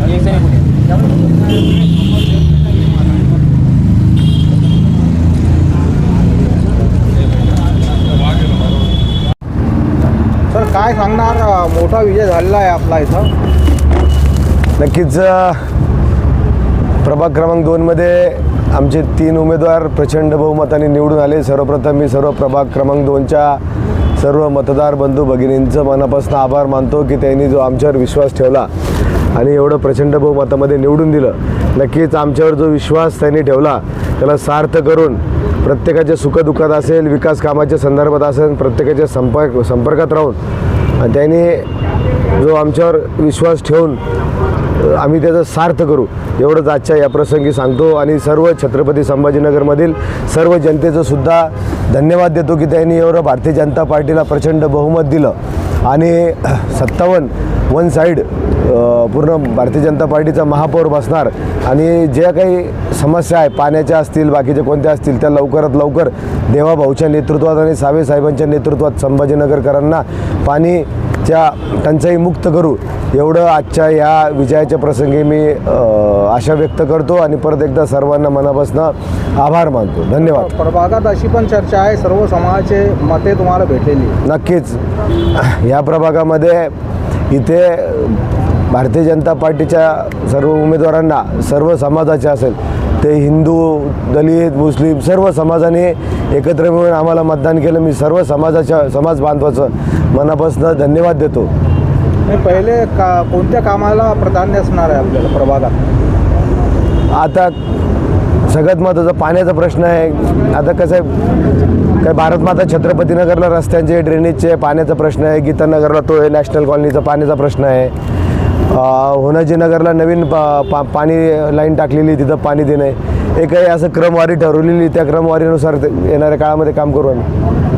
मी काय सांगणार? मोठा विजय झालेला आहे आपला इथं. नक्कीच प्रभाग क्रमांक दोनमध्ये आमचे तीन उमेदवार प्रचंड बहुमताने निवडून आले. सर्वप्रथम मी सर्व प्रभाग क्रमांक दोनच्या सर्व मतदार बंधू भगिनींचं मनापासून आभार मानतो की त्यांनी जो आमच्यावर विश्वास ठेवला. आणि एवढं प्रचंड बहुमतामध्ये निवडून दिलं. नक्कीच आमच्यावर जो विश्वास त्यांनी ठेवला त्याला सार्थ करून प्रत्येकाच्या सुखदुःखात असेल विकास कामाच्या संदर्भात असेल प्रत्येकाच्या संपर्क संपर्कात राहून. आणि त्यांनी जो आमच्यावर विश्वास ठेवून आम्ही त्याचा सार्थ करू. एवढंच आजच्या या प्रसंगी सांगतो आणि सर्व छत्रपती संभाजीनगरमधील सर्व जनतेचं सुद्धा धन्यवाद देतो की त्यांनी एवढं भारतीय जनता पार्टीला प्रचंड बहुमत दिलं. आणि सत्तावन्न वन साईड पूर्ण भारतीय जनता पार्टीचा महापौर बसणार. आणि ज्या काही समस्या आहे पाण्याच्या असतील बाकीच्या कोणत्या असतील त्या लवकरात लवकर देवाभाऊच्या नेतृत्वात आणि सावे साहेबांच्या नेतृत्वात संभाजीनगरकरांना पाणीच्या टंचाई मुक्त करू. एवढं आजच्या या विजयाच्या प्रसंगी मी आशा व्यक्त करतो आणि परत एकदा सर्वांना मनापासून आभार मानतो. धन्यवाद. प्रभागात अशी पण चर्चा आहे सर्व समाजाचे मते तुम्हाला भेटलेली. नक्कीच. या प्रभागामध्ये इथे भारतीय जनता पार्टीच्या सर्व उमेदवारांना सर्व समाजाचे असेल ते हिंदू दलित मुस्लिम सर्व समाजाने एकत्र मिळून आम्हाला मतदान केलं. मी सर्व समाजाच्या समाज बांधवाचं मनापासून धन्यवाद देतो. पहिले का कोणत्या कामाला प्राधान्य असणार आहे आपल्याला प्रभागात? आता सगळ्यात महत्त्वाचा पाण्याचा प्रश्न आहे. आता कसं आहे काय भारतमाता छत्रपतीनगरला रस्त्यांचे ड्रेनेजचे पाण्याचा प्रश्न आहे. गीतानगरला तो आहे नॅशनल कॉलनीचा पाण्याचा प्रश्न आहे. होनाजीनगरला नवीन पा पा पाणी लाईन टाकलेली तिथं पाणी देणं आहे. काही असं क्रमवारी ठरवलेली त्या क्रमवारीनुसार येणाऱ्या काळामध्ये काम करू आम्ही.